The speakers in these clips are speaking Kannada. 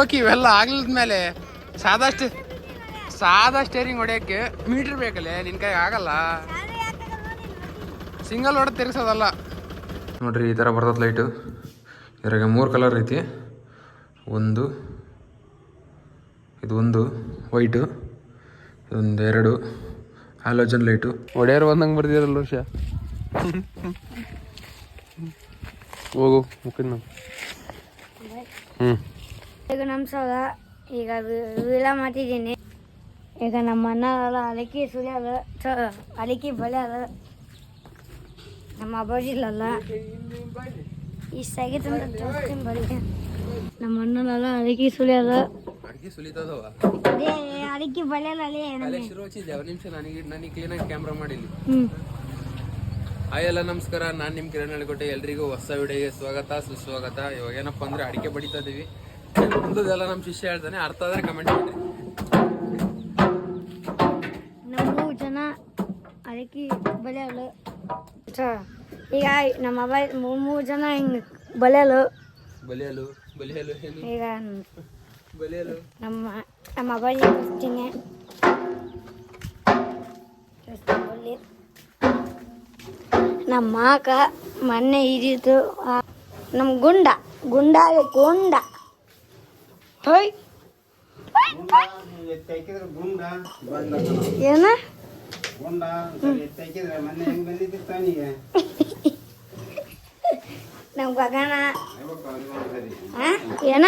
ಓಕೆ ಇವೆಲ್ಲ ಆಗ್ಲಿದ ಮೇಲೆ ಸಾದಾ ಸ್ಟೇ ಸಾದಾ ಸ್ಟೇರಿಂಗ್ ಹೊಡೆಯೋಕ್ಕೆ ಮೀಟ್ರ್ ಬೇಕಲ್ಲ? ನಿನ್ ಕೈ ಆಗಲ್ಲ. ಸಿಂಗಲ್ ಹೊಡೆದು ತಿರ್ಗಿಸೋದಲ್ಲ. ನೋಡ್ರಿ ಈ ಥರ ಬರ್ತದ ಲೈಟು ಇದ್ರಾಗ ಮೂರು ಕಲರ್ ಐತಿ. ಒಂದು ಇದು ಒಂದು ವೈಟು ಇದೊಂದು ಎರಡು ಹಾಲೋಜನ್ ಲೈಟು ಒಡೆಯರು ಒಂದಂಗೆ ಬರ್ದಿರಲ್ಲ ವರ್ಷ. ಹೋಗು ಮುಖ ಹ್ಞೂ ಈಗ ನಮ್ಸೋದ ಈಗ ವಿಲ ಮಾಡ್ತಿದ್ದೀನಿ. ಈಗ ನಮ್ಮ ಅಣ್ಣ ಅಲ್ಲ ಅಲಕ್ಕಿ ಸುಳಿಯಲ್ಲ ಅಲಕ್ಕಿ ಬಳಿಯಲ್ಲ ನಮ್ಮ ಅಬ್ಬಾಜಿಲ್ಲಲ್ಲ ಇಷ್ಟ ಆಗಿತ್ತು ಅಂತ ತೋರಿಸ್ತೀನಿ ಬಳಿ. ನಮ್ಮ ಅಣ್ಣನಲ್ಲ ಅಲಕ್ಕಿ ಸುಳಿಯಲ್ಲ ಅಡಿಕೆ ಸುಲಿತದವ ಅದೇ ಅಲಕ್ಕಿ ಬಳಿಯಲ್ಲ ಅಲ್ಲೇ ಅಲ್ಲೇ ಶುರು ಹಚ್ಚಿದ್ದೆ ಒಂದು ನಿಮಿಷ ನನಗೆ ನನಗೆ ಕ್ಲೀನಾಗಿ ಕ್ಯಾಮ್ರಾ ಮಾಡಿಲ್ಲ. ಹಾಯ್ ಎಲ್ಲ ನಮಸ್ಕಾರ. ನಾನು ನಿಮ್ಮ ಕಿರಣ್ ಹೇಳ್ಕೊಟ್ಟೆ ಎಲ್ರಿಗೂ ಹೊಸ ವಿಡಿಯೋಗೆ ಸ್ವಾಗತ ಸುಸ್ವಾಗತ. ಇವಾಗ ಏನಪ್ಪ ಅಂದ್ರೆ ಅಡಿಕೆ ಬಡಿತಾ ಇದೀವಿ. ಮುಂದದೆಲ್ಲ ನಮ್ಮ ಶಿಷ್ಯ ಹೇಳ್ತಾನೆ ಅರ್ಥ ಆದ್ರೆ ಕಮೆಂಟ್ ಮಾಡಿ ನಮ್ಮ ಮೂರು ಜನ ಅದಕ್ಕೆ ಬಲಿಯಲ್ಲ. ಈಗ ನಮ್ಮ ಅಬ್ಬ ಮೂರು ಜನ ಹಿಂಗೆ ಬಲಿಯಲ್ಲ. ಬಲಿಯಲು ಬಲಿಯಲು ಈಗ ಬಲಿಯಲು ನಮ್ಮ ನಮ್ಮ ತೋರಿಸ್ತೀನಿ ತೋರಿಸ್ತೀನಿ. ನಮ್ಮ ಮಾಕ ಮೊನ್ನೆ ಇದ್ದಿತ್ತು ನಮ್ಮ ಗುಂಡ ಗುಂಡ ಗುಂಡ ಹೋಯ್ ಎತ್ತೈಕಿದ್ರೆ ಗುಂಡ ಬಂದ ಏನ ಗುಂಡ ಎತ್ತೈಕಿದ್ರೆ ಮೊನ್ನೆ ಹೆಂಗ್ ಬಂದಿದ್ದು ತಾನಿಗೆ ನಮ್ಮ ಗಗನ ಹೇಳ್ಬೇಕು ಅವ್ನಿಗೆ ಸರಿ ಆ? ಏನ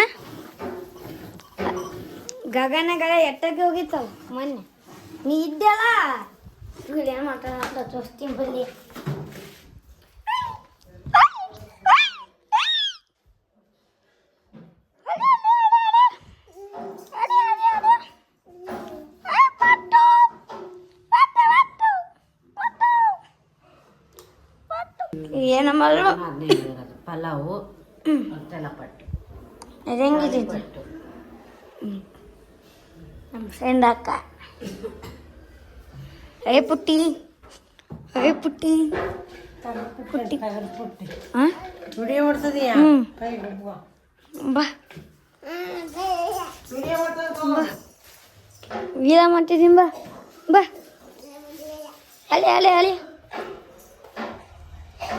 ಗಗನಗಳ ಎಟ್ಟಕ್ಕೆ ಹೋಗಿತ್ತವ ಮೊನ್ನೆ ನೀ ಇದ್ದಲ್ಲ ಇಲ್ಲಿ ಏನು ಮಾತಾಡ ತೋರಿಸ್ತೀನಿ ಬಲ್ಲಿ ಏನಮ್ಮಲ್ಲು? ಪಲಾವು ತಲಪಟ್ಟು ಇದು? ಹೆಂಗಿದ್ದು ನಮ್ಮ ಫ್ರೆಂಡ್ ಅಕ್ಕ. ಏ ಪುಟ್ಟಿ ಏ ಪುಟ್ಟಿ. ಪುಟ್ಟಿ. ಹಾಂ ವಿಡಿಯೋ ಹೋಗುವ. ಬಾ. ಮಾಡ್ತದ ವೀರ ಮಾಡ್ತಿದ್ದೀನಿ ಬಾ. ಬಾ. ಅಲೆ ಅಲೆ ಅಲೆ.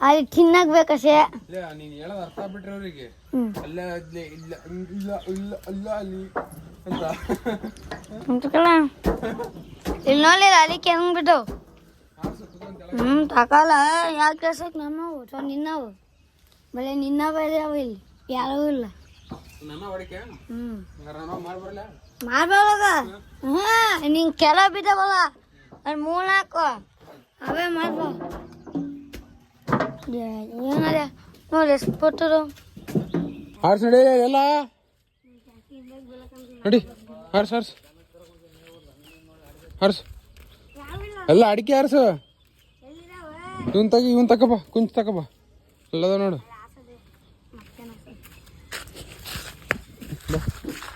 ಅಲ್ಲಿ ತಿನ್ನಕ್ ಬೇಕಷ್ಟೇ ನೀನು ಹೇಳೋದು ಅರ್ಥ ಆಗ್ಬಿಟ್ರೆ ಅವರಿಗೆ. ಅಲ್ಲ ಅದ್ಲೆ ಇಲ್ಲ ಇಲ್ಲ ಇಲ್ಲ ಅಲ್ಲ ಅಲ್ಲಿ. ಅಂತ. ಅಂತಕಲ್ಲ ಇಲ್ಲಿ ನೋಡಿ ಅಲ್ಲಿ ಹೆಂಗ್ ಬಿಟ್ಟು ಹ್ಞೂ ತಕಲ್ಲ. ಯಾವ ಕೆಲ್ಸಕ್ಕೆ ನಮ್ಮವು? ಸೊ ನಿನ್ನವು. ಬರೀ ನಿನ್ನ ಅವ ಇಲ್ಲಿ. ಯಾರೂ ಇಲ್ಲ. ನನ್ನ ಹೊಡಿಕೆ? ಹ್ಞೂ ಹಂಗಾರ ನಾವು ಮಾಡ್ಬರಲ್ಲ ಮಾಡ್ಬೋದಾಗ ಹಾಂ ನಿಂಗೆ ಕೆಲ ಬಿದ್ದಾವಲ್ಲ. ಅಲ್ಲಿ ಮೂರ್ನಾಲ್ಕು. ಅವೇ ಮಾಡ್ಬೋ. ಏನದ ನೋಡಿ ಎಷ್ಟು ಕೊಟ್ಟರು ಹಾರ್ಸ್ ನಡಿ ಎಲ್ಲ ನಡಿ ಹಾರ್ಸ್ ಹಾರ್ಸ್ ಹಾರ್ಸ್ ಎಲ್ಲ ಅಡಿಕೆ ಹಾರ್ಸು ಇವನ್ ತಗ ಇವನ್ ತಕಬ ಕುಂಚ್ ತಕಬ ಎಲ್ಲದ ನೋಡು.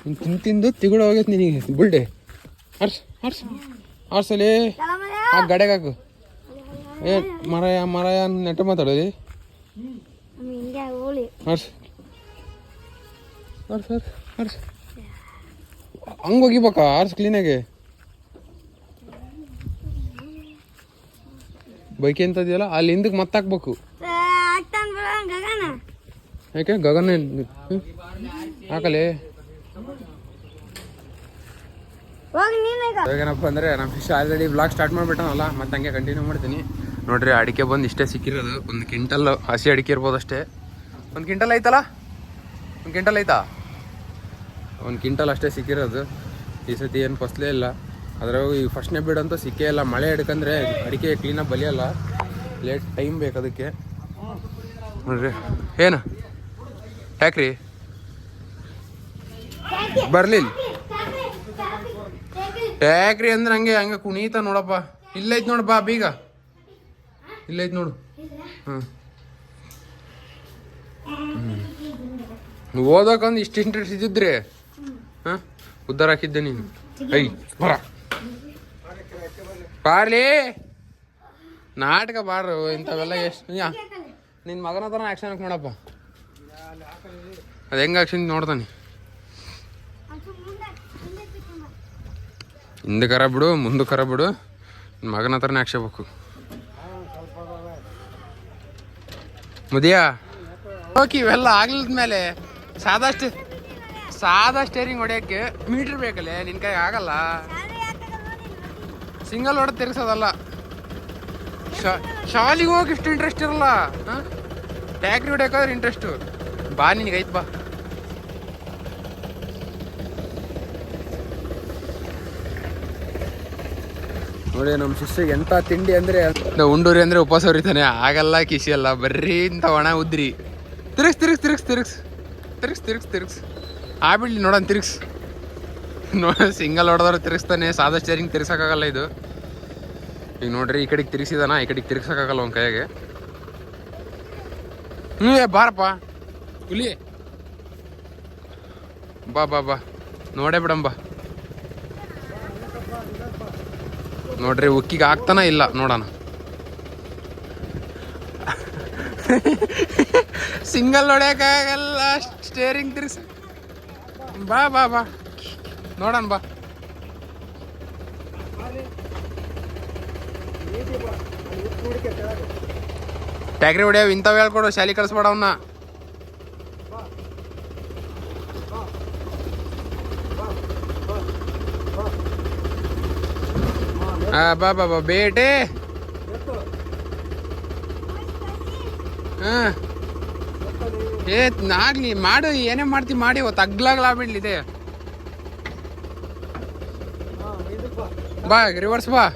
ಇವ್ನ್ ತಿಂದು ತಿಗುಳ ಹೋಗೈತೆ ನಿನಗೆ ಬುಲ್ಡೆ ಹಾರ್ಸ್ ಹಾರ್ಸ್ ಹಾರ್ಸಲಿ ಆ ಗಡೆಗೆ ಹಾಕು ಏ ಮರಯ ಮರಯ ನೆಟ್ಟ ಮಾತಾಡೋದಿ ಸರ್ ಹಾರ್ಸ್ ಹಾರ್ಸ್ ಹಾರ್ಸ್ ಹಂಗೆ ಹೋಗಿಬೇಕಾ ಆರ್ಸ್ ಕ್ಲೀನಾಗೆ ಬೈಕ್ ಎಂತದಿಯಲ್ಲ ಅಲ್ಲಿ ಹಿಂದಕ್ಕೆ ಮತ್ತೆ ಹಾಕ್ಬೇಕು. ಆಗ್ತಾನ ಗಗನ. ಯಾಕೆ? ಗಗನ? ಹಾಕಲಿ ಹೋಗಿ ನೀನೀಗ ಇವಾಗೇನಪ್ಪ ಅಂದರೆ ನಮ್ ಫಿಶ್ ಆಲ್ರೆಡಿ ಬ್ಲಾಗ್ ಸ್ಟಾರ್ಟ್ ಮಾಡಿಬಿಟ್ಟನಲ್ಲ, ಮತ್ತೆ ಹಂಗೆ ಕಂಟಿನ್ಯೂ ಮಾಡ್ತೀನಿ. ನೋಡ್ರಿ, ಅಡಿಕೆ ಬಂದು ಇಷ್ಟೇ ಸಿಕ್ಕಿರೋದು. ಒಂದು ಕ್ವಿಂಟಲ್ ಹಸಿ ಅಡಿಕೆ ಇರ್ಬೋದು ಅಷ್ಟೇ. ಒಂದು ಕ್ವಿಂಟಲ್ ಐತಲ್ಲ? ಒಂದು ಕ್ವಿಂಟಲ್ ಐತಾ? ಒಂದು ಕ್ವಿಂಟಲ್ ಅಷ್ಟೇ ಸಿಕ್ಕಿರೋದು. ಈ ಸತಿ ಏನು ಫಸ್ಲೇ ಇಲ್ಲ. ಅದ್ರಾಗ ಈ ಫಸ್ಟ್ನೇ ಬಿಡಂತೂ ಸಿಕ್ಕೇ ಇಲ್ಲ. ಮಳೆ ಹಿಡ್ಕಂದ್ರೆ ಅಡಿಕೆ ಕ್ಲೀನಾಗಿ ಬಲಿಯಲ್ಲ. ಲೇಟ್ ಟೈಮ್ ಬೇಕು ಅದಕ್ಕೆ. ನೋಡ್ರಿ, ಏನು? ಯಾಕ್ರಿ? ಬರ್ಲಿಲ್ಲ. ಟ್ಯಾಕ್ರಿ ಅಂದ್ರೆ ಹಂಗೆ ಹಂಗೆ ಕುಣೀತ ನೋಡಪ್ಪ. ಇಲ್ಲೈತ್ ನೋಡಪ್ಪ ಬೀಗ. ಇಲ್ಲೈತ್ ನೋಡು. ಹ್ಞೂ ಹ್ಮ್. ಓದೋಕೊಂದು ಇಷ್ಟು ಇಂಟ್ರೆಸ್ಟ್ ಇದ್ದಿದ್ರಿ, ಹಾಂ? ಉದ್ದಾರ ಹಾಕಿದ್ದೆ ನೀನು. ಐ, ಬರ. ಬಾರ್ಲಿ ನಾಟಕ ಬಾರು ಇಂಥವೆಲ್ಲ ಎಷ್ಟು ನಿನ್ನ ಮಗನ ಹತ್ರ ಆ್ಯಕ್ಷನ್ ನೋಡಪ್ಪ. ಅದು ಹೆಂಗೆ ಆ್ಯಕ್ಷನ್ ನೋಡ್ತಾನೆ. ಹಿಂದೆ ಕರ ಬಿಡು, ಮುಂದೆ ಕರ ಬಿಡು. ಮಗನ ಹತ್ರನೇ ಹಾಕ್ಸಬೇಕು ಮುದಿಯಾ? ಓಕೆ, ಇವೆಲ್ಲ ಆಗ್ಲದ ಮೇಲೆ ಸಾದಾ ಸಾದಾ ಸ್ಟೇರಿಂಗ್ ಹೊಡೆಯೋಕ್ಕೆ ಮೀಟ್ರ್ ಬೇಕಲ್ಲೇ? ನಿನ್ನ ಕೈ ಆಗಲ್ಲ? ಸಿಂಗಲ್ ಹೊಡೆದು ತಿರ್ಸೋದಲ್ಲ ಶಾ- ಶಾಲಿಗೆ ಹೋಗಿ ಇಷ್ಟು ಇಂಟ್ರೆಸ್ಟ್ ಇರಲ್ಲ? ಹಾಂ? ಟ್ಯಾಕ್ರಿ ಹೊಡ್ಯಾಕಾದ್ರೆ ಇಂಟ್ರೆಸ್ಟು ಬಾ, ನಿನಗೆ ಐತ್ ಬಾ. ನೋಡಿ ನಮ್ಮ ಶಿಷ್ಯಗೆ ಎಂತ ತಿಂಡಿ ಅಂದ್ರೆ ಉಂಡೂರಿ ಅಂದ್ರೆ ಉಪವಾಸ ಉರಿತಾನೆ. ಆಗಲ್ಲ ಕಿಸಿ ಅಲ್ಲ. ಬರ್ರಿ ಇಂತ ಒಣ ಉದ್ರಿ. ತಿರುಗ್ಸ್ ತಿರುಗ್ಸ್ ತಿರುಗ್ಸ್ ತಿರುಗ್ಸ್. ತಿರುಗ್ಸ್ ತಿರುಗ್ಸ್ ತಿರುಗ್ಸ್. ಆ ಬಿಡ್ಲಿ ನೋಡೋಣ, ತಿರುಗ್ಸ್. ನೋಡ, ಸಿಂಗಲ್ ಹೊಡೆದವ್ರು ತಿರುಗಿಸ್ತಾನೆ. ಸಾದಾ ಸ್ಟೇರಿಂಗ್ ತಿರ್ಸಕ್ಕಾಗಲ್ಲ ಇದು. ಈಗ ನೋಡ್ರಿ, ಈ ಕಡೆಗೆ ತಿರ್ಗಿಸಿದಾನ, ಈ ಕಡೆಗೆ ತಿರ್ಗ್ಸಕ್ಕಾಗಲ್ಲ ಅವ್ನ ಕೈಯಾಗೆ. ಹ್ಞೂ ಬಾರಪ್ಪ. ಹುಲಿ. ಬಾ ಬಾ ಬಾ. ನೋಡೇ ಬಿಡಂಬ. ನೋಡ್ರಿ, ಉಕ್ಕಿಗೆ ಆಗ್ತಾನ ಇಲ್ಲ? ನೋಡೋಣ. ಸಿಂಗಲ್ ಹೊಡ್ಯಕ್ಕಾಗಲ್ಲ ಸ್ಟೇರಿಂಗ್ ತಿರ್ಸ ಬಾ ಬಾ ಬಾ. ನೋಡೋಣ, ಬಾ. ಟ್ಯಾಕ್ರಿ ಹೊಡ್ಯಾವ ಇಂಥವು ಹೇಳ್ಕೊಡು, ಶಾಲಿ ಕಳಿಸ್ಬೇಡ ಅವನ್ನ ಬಾ ಬಾ ಬೇಟೆ. ಹಾ. ಏ ಆಗ್ಲಿ ಮಾಡು, ಏನೇ ಮಾಡ್ತಿ ಮಾಡಿ, ಇವತ್ತು ಅಗ್ಲಾಗ್ಲಾಗ್ಬಿಡ್ಲಿದೆ. ಬಾ ರಿವರ್ಸ್ ಬಾ.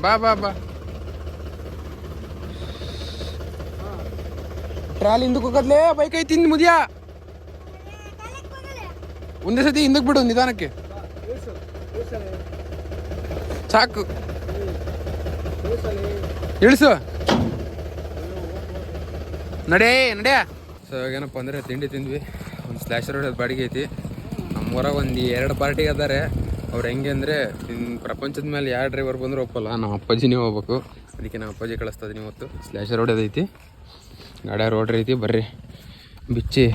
ಬಾ ಬಾ ಬಾ. ಟ್ರಾಲಿ ಹಿಂದಕ್ಕೆ ಹೋಗದ್ಲೇ, ಬೈಕ್ ಐತಿ, ಹಿಂದ್ ಮುದಿಯಾ. ಒಂದೇ ಸತಿ ಹಿಂದಕ್ಕೆ ಬಿಡು ನಿಧಾನಕ್ಕೆ. ಸಾಕು. ಇಳಿಸು. ನಡೇ ನಡೆಯ ಸೊ ಏನಪ್ಪ ಅಂದರೆ ತಿಂಡಿ ತಿಂದ್ವಿ. ಒಂದು ಸ್ಲ್ಯಾಶರ್ ಹೊಡೆಯೋದು ಬಾಡಿಗೆ ಐತಿ. ನಮ್ಮೂರಾಗ ಒಂದು ಎರಡು ಪಾರ್ಟಿ ಅದಾರೆ. ಅವ್ರು ಹೆಂಗೆ ಅಂದರೆ ಪ್ರಪಂಚದ ಮೇಲೆ ಯಾವ ಡ್ರೈವರ್ ಬಂದರೂ ಒಪ್ಪಲ್ಲ. ನಮ್ಮ ಅಪ್ಪಾಜಿನೇ ಹೋಗ್ಬೇಕು. ಅದಕ್ಕೆ ನಮ್ಮ ಅಪ್ಪಾಜಿ ಕಳಿಸ್ತಾ ಇದೀನಿ ಇವತ್ತು. ಸ್ಲ್ಯಾಶರ್ ಹೊಡೆಯೋದೈತಿ ಗಾಡಿಯ ರೋಡ್ ಐತಿ ಬರ್ರಿ. ಬಿಚ್ಚಿ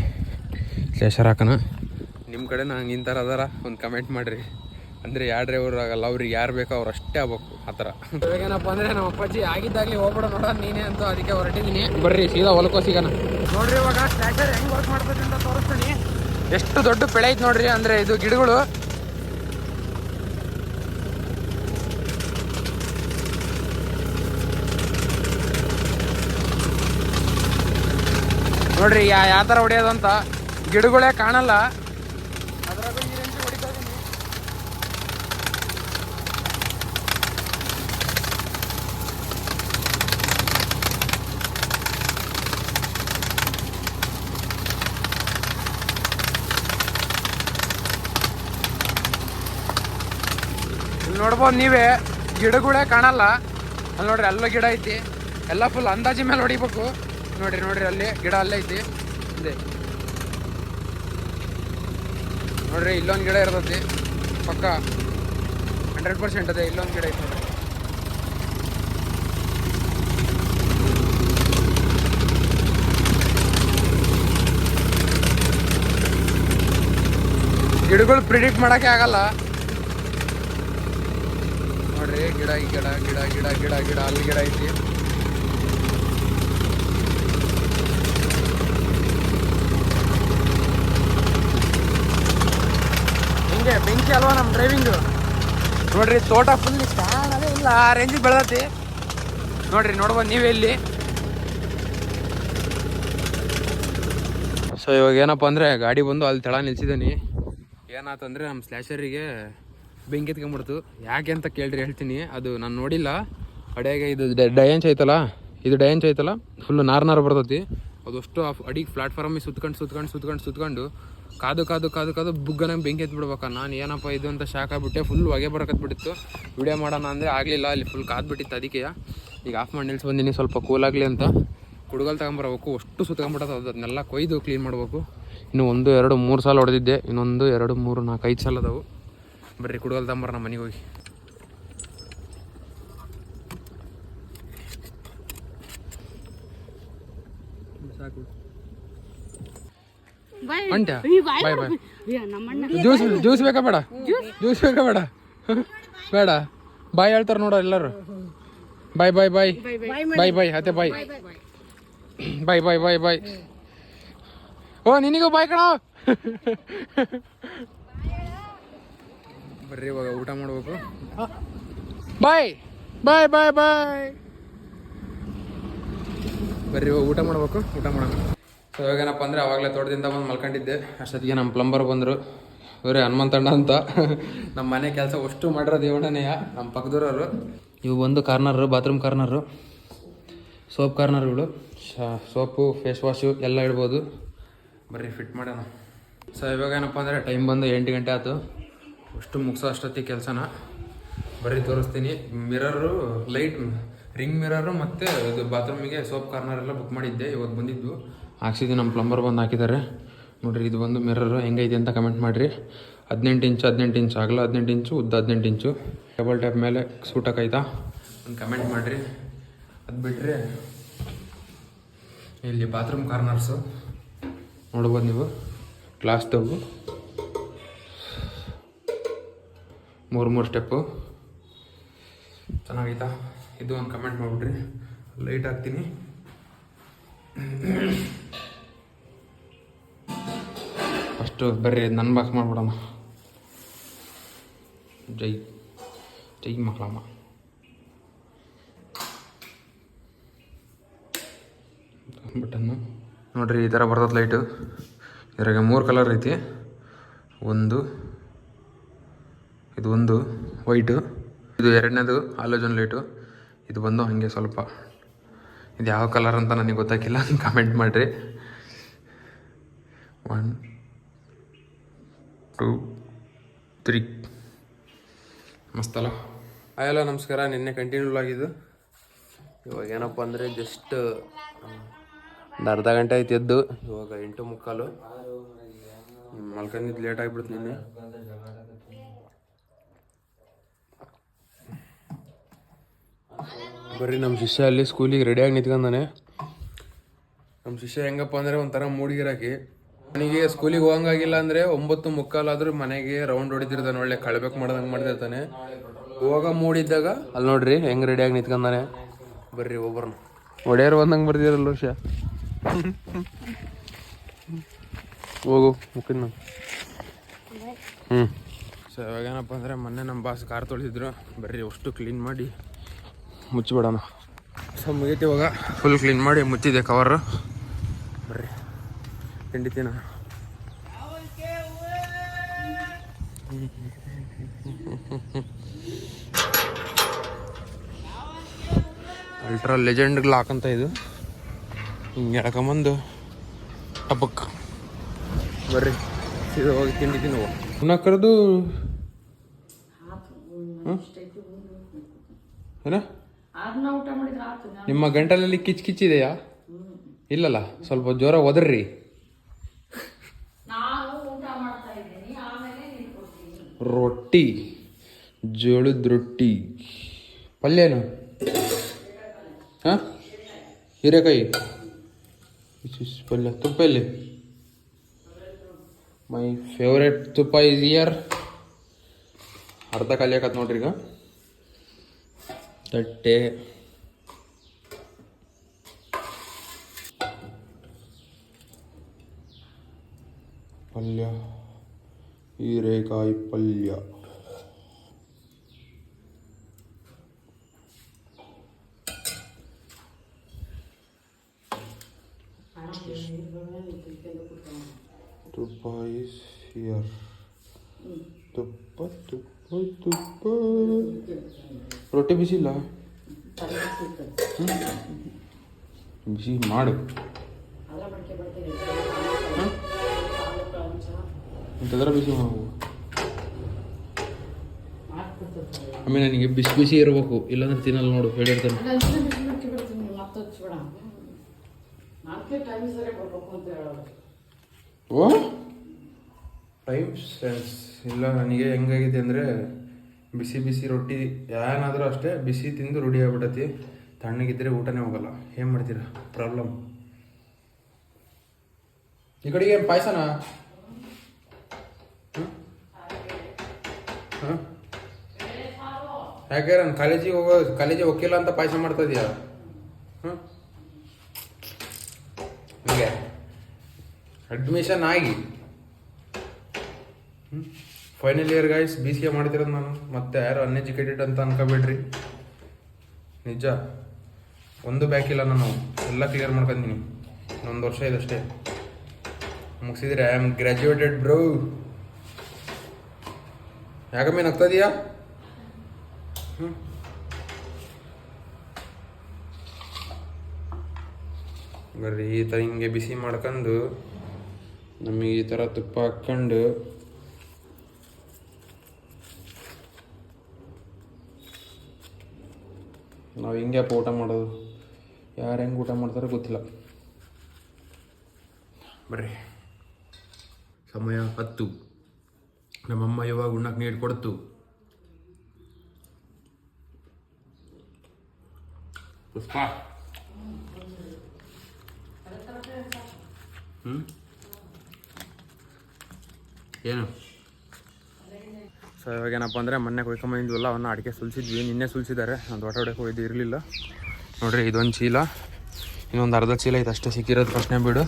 ಸ್ಲ್ಯಾಶರ್ ಹಾಕೋಣ. ನಿಮ್ಮ ಕಡೆ ನಂಗೆ ಇಂಥರ ಅದಾರ, ಒಂದು ಕಮೆಂಟ್ ಮಾಡಿರಿ. ಅಂದರೆ ಯಾವ ಡ್ರೈವರ್ ಆಗಲ್ಲ ಅವ್ರಿಗೆ ಯಾರು ಬೇಕೋ ಅವ್ರು ಅಷ್ಟೇ ಆಗ್ಬೇಕು ಆ ಥರ. ಏನಪ್ಪ ಅಂದ್ರೆ ನಮ್ಮ ಅಪ್ಪಾಜಿ ಆಗಿದ್ದಾಗಲಿ ಹೋಗ್ಬಿಡ ನೋಡ ನೀನೇ ಅಂತ ಅದಕ್ಕೆ ಹೊರಟಿದ್ದೀನಿ. ಬರ್ರಿ ಸೀದಾ ಹೊಲಕ್ಕೋ ಸಿಗೋಣ. ನೋಡ್ರಿ ಇವಾಗ ಸ್ಲ್ಯಾಶರ್ ಹೆಂಗೆ ವರ್ಕ್ ಮಾಡ್ಬೇಕಂತ ಅಂತ ತೋರಿಸ್ತೀನಿ. ಎಷ್ಟು ದೊಡ್ಡ ಬೆಳೆ ಐತೆ ನೋಡ್ರಿ ಅಂದರೆ ಇದು ಗಿಡಗಳು. ನೋಡ್ರಿ ಯಾ ಯಾವ ಥರ ಹೊಡೆಯೋದಂತ ಅಂತ ಗಿಡಗಳೇ ಕಾಣಲ್ಲ ಅದ್ರಾಗೂ ಈ ರೇಂಜ್ ಹೊಡಿತಾ ಇದೀನಿ ಇಲ್ಲಿ ನೋಡ್ಬೋದು ನೀವೇ ಗಿಡಗಳೇ ಕಾಣಲ್ಲ. ಅಲ್ಲಿ ನೋಡ್ರಿ ಎಲ್ಲ ಗಿಡ ಐತಿ. ಎಲ್ಲ ಫುಲ್ ಅಂದಾಜಿ ಮೇಲೆ ಹೊಡಿಬೇಕು. ನೋಡ್ರಿ ನೋಡ್ರಿ ಅಲ್ಲಿ ಗಿಡ ಅಲ್ಲೇ ಐತಿ. ಇದೆ. ನೋಡ್ರಿ, ಇಲ್ಲೊಂದು ಗಿಡ ಇರ್ತೈತಿ. ಪಕ್ಕ ಹಂಡ್ರೆಡ್ ಪರ್ಸೆಂಟ್ ಅದೇ, ಇಲ್ಲೊಂದು ಗಿಡ ಐತಿ ನೋಡ್ರಿ. ಗಿಡಗಳು ಪ್ರಿಡಿಕ್ಟ್ ಮಾಡೋಕ್ಕೆ ಆಗಲ್ಲ. ನೋಡ್ರಿ ಗಿಡ ಈ ಗಿಡ ಗಿಡ ಗಿಡ ಗಿಡ ಗಿಡ ಅಲ್ಲಿ ಗಿಡ ಐತಿ. ಹಿಂಗೆ ಬೆಂಕಿ ಅಲ್ವಾ ನಮ್ಮ ಡ್ರೈವಿಂಗು ನೋಡ್ರಿ ತೋಟ ಫುಲ್ ಕಾಣದೇ ಇಲ್ಲ ಆ ರೇಂಜ್ ಬೆಳೆದತಿ. ನೋಡ್ರಿ ನೋಡ್ಬೋದು ನೀವೇ ಇಲ್ಲಿ. ಸೊ ಇವಾಗ ಏನಪ್ಪ ಅಂದರೆ ಗಾಡಿ ಬಂದು ಅಲ್ಲಿ ತಳ ನಿಲ್ಸಿದ್ದೀನಿ ಏನಾತಂದರೆ ನಮ್ಮ ಸ್ಲ್ಯಾಶರಿಗೆ ಬೆಂಕಿ ಎತ್ಕೊಂಡ್ಬಿಡ್ತು. ಯಾಕೆ ಅಂತ ಕೇಳ್ರಿ, ಹೇಳ್ತೀನಿ. ಅದು ನಾನು ನೋಡಿಲ್ಲ. ಕಡೆಗೆ ಇದು ಡಯಂಚ್ ಐತಲ್ಲ? ಇದು ಡಯಂಚ್ ಐತಲ್ಲ? ಫುಲ್ಲು ನಾರು ನಾರು ಬರ್ತೈತಿ ಅದಷ್ಟು ಅಡಿಗೆ ಪ್ಲಾಟ್ಫಾರ್ಮಿಗೆ ಸುತ್ಕೊಂಡು ಸುತ್ಕೊಂಡು ಸುತ್ಕೊಂಡು ಸುತ್ಕೊಂಡು ಕಾದು ಕಾದು ಕಾದು ಕಾದು ಬುಗ್ಗನ ಬೆಂಕಿ ಎತ್ಬಿಡ್ಬೇಕ. ನಾನು ಏನಪ್ಪ ಇದು ಅಂತ ಶಾಕ್ ಆಗ್ಬಿಟ್ಟೆ. ಫುಲ್ ಹೊಗೆ ಬರಕತ್ಬಿಟ್ಟಿತ್ತು. ವಿಡಿಯೋ ಮಾಡೋಣ ಅಂದರೆ ಆಗಲಿಲ್ಲ. ಅಲ್ಲಿ ಫುಲ್ ಕಾದ್ಬಿಟ್ಟಿತ್ತು ಅದಕ್ಕೆ. ಈಗ ಆಫ್ ಮಾಡಿ ನಿಲ್ಸಿ ಬಂದೀನಿ. ಸ್ವಲ್ಪ ಕೂಲ್ ಆಗಲಿ ಅಂತ. ಕುಡುಗಲ್ ತಗೊಂಬರ್ಬೇಕು. ಅಷ್ಟು ಸುತ್ಕೊಂಬಿಟ್ಟದ ಅದನ್ನೆಲ್ಲ ಕೊಯ್ದು ಕ್ಲೀನ್ ಮಾಡಬೇಕು. ಇನ್ನು ಒಂದು, ಎರಡು, ಮೂರು ಸಾಲ ಹೊಡೆದಿದ್ದೆ. ಇನ್ನೊಂದು, ಎರಡು, ಮೂರು, ನಾಲ್ಕು, ಐದು ಸಾಲ ಅದಾವು. ಬರ್ರಿ ಕುಡುಗಲ್ ತಗೊಂಬರ ನಮ್ಮ ಮನೆಗೆ ಹೋಗಿ. ಸಾಕು ಬಾಯ್ ಬಾಯ್ ಜ್ಯೂಸ್ ಜ್ಯೂಸ್ ಬೇಕಾ ಬೇಡ? ಜ್ಯೂಸ್? ಬೇಕಾ ಬೇಡ? ಬೇಡ. ಬಾಯ್ ಹೇಳ್ತಾರೆ ನೋಡ ಎಲ್ಲರೂ. ಬಾಯ್ ಬಾಯ್ ಬಾಯ್. ಬಾಯ್ ಬಾಯ್. ಅತ್ತೆ ಬಾಯ್. ಬಾಯ್ ಬಾಯ್ ಬಾಯ್ ಬಾಯ್. ಓ ನಿನಗೂ ಬಾಯ್ ಕಣ. ಬರ್ರಿ ಇವಾಗ ಊಟ ಮಾಡ್ಬೇಕು. ಬಾಯ್ ಬಾಯ್ ಬಾಯ್ ಬಾಯ್. ಬರ್ರಿ ಇವಾಗ ಊಟ ಮಾಡ್ಬೇಕು ಊಟ ಮಾಡೋಣ. ಸೊ ಇವಾಗೇನಪ್ಪ ಅಂದರೆ ಅವಾಗಲೇ ತೋಟದಿಂದ ಬಂದು ಮಲ್ಕೊಂಡಿದ್ದೆ. ಅಷ್ಟೊತ್ತಿಗೆ ನಮ್ಮ ಪ್ಲಂಬರ್ ಬಂದರು. ಇವರೇ ಹನುಮಂತಣ್ಣ ಅಂತ. ನಮ್ಮ ಮನೆ ಕೆಲಸ ಅಷ್ಟು ಮಾಡಿರೋ ದೇವಣ್ಣನೆಯ ನಮ್ಮ ಪಕ್ಕದೂರವರು. ಇವು ಬಂದು ಕಾರ್ನರು ಬಾತ್ರೂಮ್ ಕಾರ್ನರು ಸೋಪ್ ಕಾರ್ನರ್ಗಳು ಸೋಪು ಫೇಸ್ ವಾಶು ಎಲ್ಲ ಇಡ್ಬೋದು. ಬರ್ರಿ ಫಿಟ್ ಮಾಡೋಣ. ಸೊ ಇವಾಗ ಏನಪ್ಪ ಅಂದರೆ ಟೈಮ್ ಬಂದು ಎಂಟು ಗಂಟೆ ಆಯ್ತು. ಅಷ್ಟು ಮುಗಿಸೋ ಅಷ್ಟೊತ್ತಿಗೆ ಕೆಲಸನ. ಬರೀ ತೋರಿಸ್ತೀನಿ. ಮಿರರು, ಲೈಟ್, ರಿಂಗ್ ಮಿರರು ಮತ್ತು ಇದು ಬಾತ್ರೂಮಿಗೆ ಸೋಪ್ ಕಾರ್ನರ್ ಎಲ್ಲ ಬುಕ್ ಮಾಡಿದ್ದೆ, ಇವತ್ತು ಬಂದಿದ್ದು. ಹಾಕ್ಸಿದ್ದು ನಮ್ಮ ಪ್ಲಂಬರ್ ಬಂದು ಹಾಕಿದ್ದಾರೆ. ನೋಡಿರಿ, ಇದು ಬಂದು ಮಿರರು ಹೆಂಗೈತೆ ಅಂತ ಕಮೆಂಟ್ ಮಾಡಿರಿ. ಹದಿನೆಂಟು ಇಂಚು ಹದಿನೆಂಟು ಇಂಚು, ಆಗಲ ಹದಿನೆಂಟು ಇಂಚು, ಉದ್ದ ಹದಿನೆಂಟು ಇಂಚು. ಟೇಬಲ್ ಟ್ಯಾಪ್ ಮೇಲೆ ಸೂಟಕ್ಕಾಯ್ತಾ ಒಂದು ಕಮೆಂಟ್ ಮಾಡಿರಿ. ಅದು ಬಿಟ್ಟರೆ ಇಲ್ಲಿ ಬಾತ್ರೂಮ್ ಕಾರ್ನರ್ಸು. ನೋಡ್ಬೋದು ನೀವು. ಗ್ಲಾಸ್ ತಗು. ಮೂರು ಮೂರು ಸ್ಟೆಪ್ಪು ಚೆನ್ನಾಗೈತಾ? ಇದು ಒಂದು ಕಮೆಂಟ್ ಮಾಡಿಬಿಡ್ರಿ. ಲೈಟ್ ಹಾಕ್ತೀನಿ. ಫಸ್ಟು ಬರ್ರಿ ನನ್ನ ಬಾಕ್ಸ್ ಮಾಡ್ಬಿಡಮ್ಮ. ಜೈ ಜೈ ಮಕ್ಕಳಮ್ಮ ಬಟನ್ನು ನೋಡಿರಿ, ಈ ಥರ ಬರ್ತದೆ ಲೈಟು ಇದ್ರಾಗ ಮೂರು ಕಲರ್ ಐತಿ. ಒಂದು ಇದು ಒಂದು ವೈಟು, ಇದು ಎರಡನೇದು ಆಲೋಜನ್ ಲೈಟು ಇದು ಬಂದು ಹಾಗೆ ಸ್ವಲ್ಪ, ಇದು ಯಾವ ಕಲರ್ ಅಂತ ನನಗೆ ಗೊತ್ತಾಗಿಲ್ಲ ಕಮೆಂಟ್ ಮಾಡಿರಿ. ಒನ್ ಟೂ ತ್ರೀ ಮಸ್ತಲ್ಲ ಅಯ್ಯಲ್ಲ ನಮಸ್ಕಾರ. ನಿನ್ನೆ ಕಂಟಿನ್ಯೂ ಆಗಿದ್ದು ಇವಾಗ ಏನಪ್ಪ ಅಂದರೆ ಜಸ್ಟ್ ಒಂದು ಅರ್ಧ ಗಂಟೆ ಆಯ್ತು ಎದ್ದು. ಇವಾಗ ಎಂಟು ಮುಕ್ಕಾಲು. ಮಲ್ಕೊಂಡಿದ್ದು ಲೇಟ್ ಆಗಿಬಿಡ್ತು ನಿನ್ನೆ. ಬರ್ರಿ ನಮ್ಮ ಶಿಷ್ಯ ಅಲ್ಲಿ ಸ್ಕೂಲಿಗೆ ರೆಡಿಯಾಗಿ ನಿಂತ್ಕೊಂಡಾನೆ. ನಮ್ಮ ಶಿಷ್ಯ ಹೆಂಗಪ್ಪ ಅಂದರೆ ಒಂಥರ ಮೂಡಿಗಿರಾಕಿ. ನನಗೆ ಸ್ಕೂಲಿಗೆ ಹೋಗಂಗಾಗಿಲ್ಲ ಅಂದರೆ ಒಂಬತ್ತು ಮುಕ್ಕಾಲಾದರೂ ಮನೆಗೆ ರೌಂಡ್ ಹೊಡಿತಿರ್ತಾನೆ, ಒಳ್ಳೆ ಕಳ್ಬೇಕು ಮಾಡ್ದಂಗೆ ಮಾಡ್ತಿರ್ತಾನೆ. ಹೋಗ ಮೂಡಿದ್ದಾಗ ಅಲ್ಲಿ ನೋಡ್ರಿ ಹೆಂಗೆ ರೆಡಿಯಾಗಿ ನಿಂತ್ಕೊಂಡಾನೆ. ಬರ್ರಿ ಒಬ್ಬರನ್ನ ಒಡೆಯರು ಬಂದಂಗೆ ಬರ್ದಿರಲ್ಲ ವಿಷಯ ಹೋಗು ಮುಖಿನ ಹ್ಞೂ ಸೊ ಇವಾಗೇನಪ್ಪ ಅಂದರೆ ಮೊನ್ನೆ ನಮ್ಮ ಬಾಸ್ ಕಾರ್ ತೊಳೆದಿದ್ರು ಬರ್ರಿ ಅಷ್ಟು ಕ್ಲೀನ್ ಮಾಡಿ. ಮುಚ್ಚಿಬಿಡೋಣ. ಸೊ ಮುಗೀತಿ ಇವಾಗ. ಫುಲ್ ಕ್ಲೀನ್ ಮಾಡಿ ಮುಚ್ಚಿದೆ ಕವರು ಬರ್ರಿ. ತಿಂಡಿ ತಿನ್ನ ಅಲ್ಟ್ರಾ ಲೆಜೆಂಡ್ ಲಾಕ್ ಅಂತ ಇದು. ಹಿಂಗೆ ಎಳ್ಕೊಂಬಂದು ಟಪಕ್ ಬರ್ರಿ. ಸೀದಾ ಹೋಗಿ ತಿಂಡಿ ತಿನ್ನುವ. ಕರೆದು ಏನ? ಊಟ ಮಾಡಿದ್ರೆ ನಿಮ್ಮ ಗಂಟಲಲ್ಲಿ ಕಿಚ್ ಇದೆಯಾ? ಇಲ್ಲಲ್ಲ ಸ್ವಲ್ಪ ಜ್ವರ ಒದರ್ರಿ. ನಾನು ಊಟ ಮಾಡ್ತಾ ಇದ್ದೀನಿ ಆಮೇಲೆ ನೀನು ಕೊಡ್ತೀನಿ. ರೊಟ್ಟಿ ಜೋಳದ ರೊಟ್ಟಿ. ಪಲ್ಯನು ಹಾಂ? ಹೀರೆಕಾಯಿ. ಪಲ್ಯ. ತುಪ್ಪ ಇಲ್ಲಿ ಮೈ ಫೇವ್ರೇಟ್ ತುಪ್ಪ ಇಸ್ ಇಯರ್ ಅರ್ಧ ಖಾಲಿ ಆಕತ್ ನೋಡ್ರಿ ಈಗ. ತಟ್ಟೆ ಪಲ್ಯ ಹೀರೆಕಾಯಿ ಪಲ್ಯ ತುಪ್ಪ ಇಸ್ ಹಿಯರ್ ತುಪ್ಪ ತುಪ್ಪ ತುಪ್ಪ ರೊಟ್ಟಿ ಬಿಸಿ ಇಲ್ಲ ಬಿಸಿ ಮಾಡು. ಇಂಥದ್ರ ಬಿಸಿ ಮಾಡು? ಆಮೇಲೆ ನನಗೆ ಬಿಸಿ ಬಿಸಿ ಇರಬೇಕು. ಇಲ್ಲಾಂದ್ರೆ ತಿನ್ನಲ್ಲ ನೋಡು ಹೇಳಿರ್ತಾನೆ ಓ? ಟೈಮ್ ಸೆನ್ಸ್ ಇಲ್ಲ ನನಗೆ ಹೆಂಗಾಗಿದೆ ಅಂದರೆ ಬಿಸಿ ಬಿಸಿ ರೊಟ್ಟಿ ಏನಾದರೂ ಅಷ್ಟೇ ಬಿಸಿ ತಿಂದು ರೂಢಿ ತಣ್ಣಗಿದ್ದರೆ ಊಟನೇ ಹೋಗಲ್ಲ. ಏನು ಮಾಡ್ತೀರಾ? ಪ್ರಾಬ್ಲಮ್. ಈ ಕಡೆಗೆ ಏನು ಪಾಯಸನ? ಹಾಂ ಯಾಕೆ ನಾನು ಕಾಲೇಜಿಗೆ ಹೋಗೋ, ಕಾಲೇಜಿಗೆ ಹೋಗಿಲ್ಲ ಅಂತ ಪಾಯಸ ಮಾಡ್ತಾ ಇದೆಯಾ? ಹಾಂ ಹೀಗೆ. ಅಡ್ಮಿಷನ್ ಆಗಿ. Final year guys B C A ಮಾಡ್ತಿರೋದು ನಾನು. ಮತ್ತೆ ಯಾರು ಅನ್ಎಜುಕೇಟೆಡ್ ಅಂತ ಅನ್ಕೋಬೇಡ್ರಿ. ನಿಜ. ಒಂದು ಬ್ಯಾಕ್ ಇಲ್ಲ ನಾನು. ಎಲ್ಲ ಕ್ಲಿಯರ್ ಮಾಡ್ಕೊಂತೀನಿ. ಇನ್ನೊಂದು ವರ್ಷ ಇದಷ್ಟೇ ಮುಗಿಸಿದ್ರೆ ಐ ಆಮ್ ಗ್ರ್ಯಾಜುಯೇಟೆಡ್ ಬ್ರೋ ಯಾಕಮ್ಮೆ ನಗ್ತದೀಯಾ ಹ್ಞೂ ಬರ್ರಿ, ಈ ಥರ ಹಿಂಗೆ ಬಿಸಿ ಮಾಡ್ಕೊಂಡು ನಮಗೆ ಈ ಥರ ತುಪ್ಪ ಹಾಕ್ಕೊಂಡು ನಾವು ಹಿಂಗೆ ಊಟ ಮಾಡೋದು? ಯಾರು ಹೆಂಗೆ ಊಟ ಮಾಡ್ತಾರೋ ಗೊತ್ತಿಲ್ಲ. ಬರ್ರಿ. ಸಮಯ ಹತ್ತು. ನಮ್ಮಮ್ಮ ಯಾವಾಗ ಉಣ್ಣಕ್ಕೆ ನೀರು ಕೊಡ್ತು? ಪುಷ್ಪ. ಹ್ಞೂ ಏನು? ಸೊ ಇವಾಗ ಏನಪ್ಪ ಅಂದರೆ ಮೊನ್ನೆ ಕೊಯ್ಕೊಂಬಂದಿದ್ವಲ್ಲ ಅವನ್ನ ಅಡಿಕೆ ಸುಲಿಸಿದ್ವಿ. ನಿನ್ನೆ ಸುಲಿಸಿದ್ದಾರೆ. ಒಂದು ಒಟ ಹೊಡೆಗೆ ಕೊಯ್ದು ಇರಲಿಲ್ಲ. ನೋಡ್ರಿ, ಇದೊಂದು ಚೀಲ. ಇನ್ನೊಂದು ಅರ್ಧ ಚೀಲ ಇದೆ ಅಷ್ಟೇ ಸಿಕ್ಕಿರೋದು ಪ್ರಶ್ನೆ ಬಿಡು.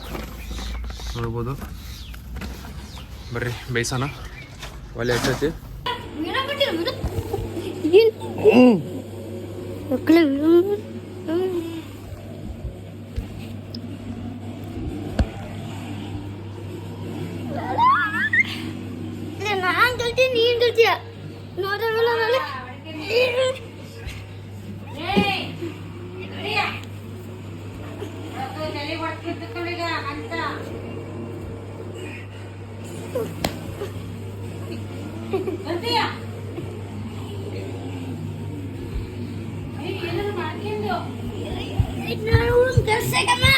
ನೋಡ್ಬೋದು. ಬರ್ರಿ, ಬೇಯ್ಸೋಣ. ಒಲೆ ನಾನು ಕಲ್ತೀನಿ ನೀನ್ ಕಲ್ತೀಯ ನೋಡಲ್ಲ ನೋಡಿ ನಾನು ಕಲ್ಸಕಮ್ಮ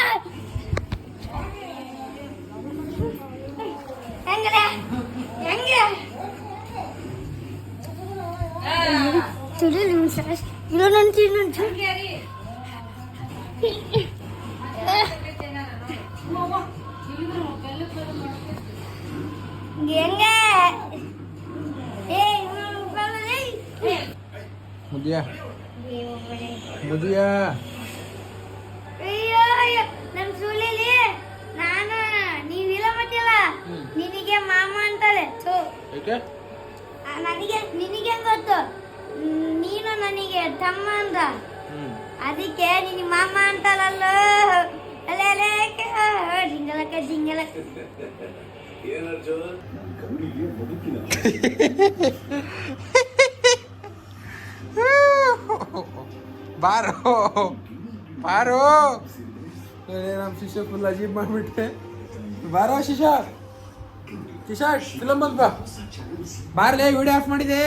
ಮುದಿಯಾ ಮುದಿಯಾ ಅಯ್ಯೋ ಅಯ್ಯೋ ನಮ್ ಸುಲಿಲಿ ನಾನು ನೀವಿಲ್ಲ ಮತ್ತಿಲ್ಲ ನಿನಗೆ ಮಾಮ ಅಂತಾರೆ ಥು. ಏಕೆ ಆ, ನನಗೆ ನಿನಗೆ ಗೊತ್ತು ಮ್, ನೀನು ನನಗೆ ತಮ್ಮ ಅಂದ ಹ್ಞೂ ಅದಕ್ಕೆ ನಿನ್ನ ಮಾಮ ಅಂತಾರಲ್ಲ ಅಲೆ ಅಲೆ ಜಿಂಗಲಕ್ಕ ಜಿಂಗಲಕ್ಕ ಬಾರೋ. ಬಾರೋ. ನಮ್ಮ ಶಿಷ್ಯ ಫುಲ್ ಅಜೀಬ್ ಮಾಡಿಬಿಟ್ಟೆ ಬಾರೋ ಶಿಶಾ. ಶಿಶಾ ಫಿಲಮ್ ಬಂದ್ ಬಾ. ಬಾರ್ಲೆ ವಿಡಿಯೋ ಆಫ್ ಮಾಡಿದೆ.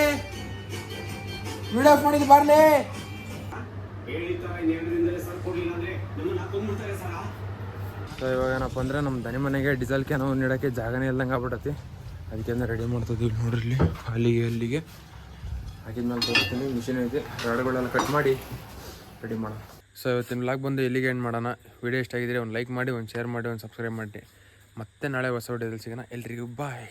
ವಿಡಿಯೋ ಆಫ್ ಮಾಡಿದೆ ಬಾರ್ಲೆ. ಸೊ ಇವಾಗ ಏನಪ್ಪ ಅಂದ್ರೆ ನಮ್ಮ ದನಿ ಮನೆಗೆ ಡೀಸೆಲ್ ಕ್ಯಾನ್ ನೀಡೋಕ್ಕೆ ಜಾಗನೇ ಇಲ್ದಂಗೆ ಆಗ್ಬಿಟ್ಟತಿ ಅದಕ್ಕೆ ರೆಡಿ ಮಾಡ್ತಿದ್ವಿ ನೋಡ್ರಿ ಇಲ್ಲಿ ಅಲ್ಲಿಗೆ ಅಲ್ಲಿಗೆ ಹಾಕಿದ್ಮೇಲೆ ತೋರಿಸ್ತೀನಿ ಮಿಷಿನ್ ಐತೆ. ರಾಡ್ಗಳೆಲ್ಲ ಕಟ್ ಮಾಡಿ. ರೆಡಿ ಮಾಡೋಣ. ಸೊ ಇವತ್ತಿನ ಲಾಗ್ ಬಂದು ಎಲ್ಲಿಗೆ ಎಂಡ್ ಮಾಡೋಣ? ವಿಡಿಯೋ ಇಷ್ಟ ಆಗಿದ್ರೆ ಒಂದು ಲೈಕ್ ಮಾಡಿ, ಒಂದು ಶೇರ್ ಮಾಡಿ, ಒಂದು ಸಬ್ಸ್ಕ್ರೈಬ್ ಮಾಡಿ. ಮತ್ತೆ ನಾಳೆ ಹೊಸ ವಿಡಿಯೋದಲ್ಲಿ ಸಿಗೋಣ. ಎಲ್ರಿಗೂ ಬಾಯ್